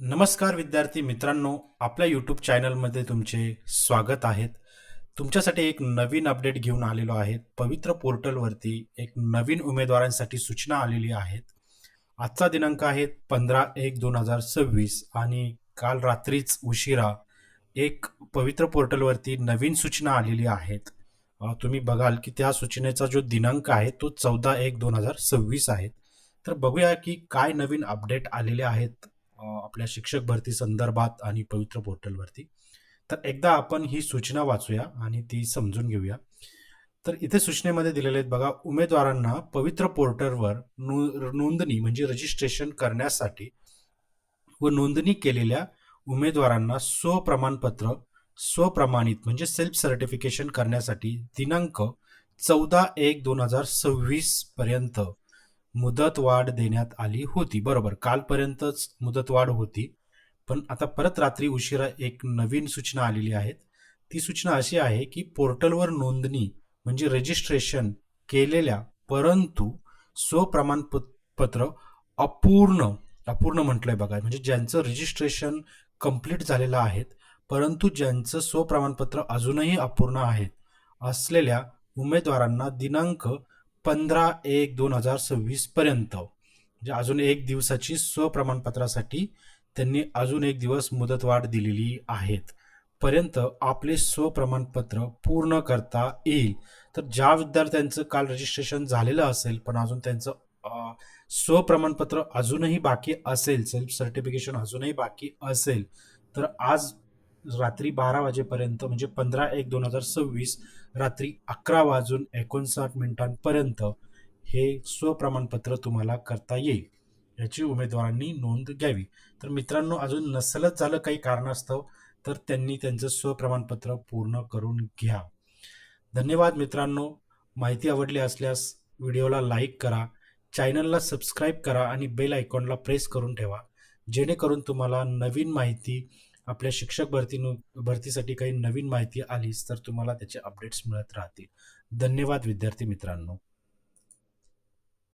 नमस्कार विद्यार्थी मित्रांनो आपल्या यूट्यूब चॅनलमध्ये तुमचे स्वागत आहेत तुमच्यासाठी एक नवीन अपडेट घेऊन आलेलो आहे. पवित्र पोर्टलवरती एक नवीन उमेदवारांसाठी सूचना आलेली आहेत आजचा दिनांक आहे पंधरा एक दोन हजार सव्वीस आणि काल रात्रीच उशिरा एक पवित्र पोर्टलवरती नवीन सूचना आलेली आहेत. तुम्ही बघाल की त्या सूचनेचा जो दिनांक आहे तो चौदा एक दोन हजार सव्वीस आहे. तर बघूया की काय नवीन अपडेट आलेले आहेत. आपल्या शिक्षक भरती संदर्भात आणि पवित्र पोर्टलवरती. तर एकदा आपण ही सूचना वाचूया आणि ती समजून घेऊया. तर इथे सूचनेमध्ये दिलेले आहेत बघा उमेदवारांना पवित्र पोर्टलवर नोंदणी म्हणजे रजिस्ट्रेशन करण्यासाठी व नोंदणी केलेल्या उमेदवारांना स्वप्रमाणपत्र स्वप्रमाणित म्हणजे सेल्फ सर्टिफिकेशन करण्यासाठी दिनांक चौदा एक दोन हजार सव्वीस पर्यंत मुदतवाढ देण्यात आली होती. बरोबर. कालपर्यंतच मुदतवाढ होती. पण आता परत रात्री उशिरा एक नवीन सूचना आलेली आहे ती सूचना अशी आहे की पोर्टलवर नोंदणी म्हणजे रजिस्ट्रेशन केलेल्या परंतु स्वप्रमाणपत्र अपूर्ण अपूर्ण म्हटलंय बघा. म्हणजे ज्यांचं रजिस्ट्रेशन कंप्लीट झालेलं आहे परंतु ज्यांचं स्वप्रमाणपत्र अजूनही अपूर्ण आहेत असलेल्या उमेदवारांना दिनांक पंधरा एक दोन हजार सव्वीस पर्यंत. म्हणजे अजून एक दिवसाची स्वप्रमाणपत्रासाठी त्यांनी अजून एक दिवस मुदतवाढ दिलेली आहेत. पर्यंत आपले स्वप्रमाणपत्र पूर्ण करता येईल. तर ज्या विद्यार्थ्यांचं काल रजिस्ट्रेशन झालेलं असेल पण अजून त्यांचं स्वप्रमाणपत्र अजूनही बाकी असेल सेल्फ सर्टिफिकेशन अजूनही बाकी असेल तर आज रात्री बारा वाजेपर्यंत म्हणजे पंधरा एक दोन हजार सव्वीस रात्री अकरा वाजून एकोणसाठ मिनिटांपर्यंत हे स्वप्रमाणपत्र तुम्हाला करता येईल. याची उमेदवारांनी नोंद घ्यावी. तर मित्रांनो अजून नसलंच झालं काही कारणास्तव तर त्यांनी त्यांचं स्वप्रमाणपत्र पूर्ण करून घ्या. धन्यवाद मित्रांनो. माहिती आवडली असल्यास व्हिडिओला लाईक करा चॅनलला सबस्क्राईब करा आणि बेल आयकॉनला प्रेस करून ठेवा. जेणेकरून तुम्हाला नवीन माहिती आपल्या शिक्षक भरती भरतीसाठी काही नवीन माहिती आलीच तर तुम्हाला त्याचे अपडेट्स मिळत राहतील. धन्यवाद विद्यार्थी मित्रांनो.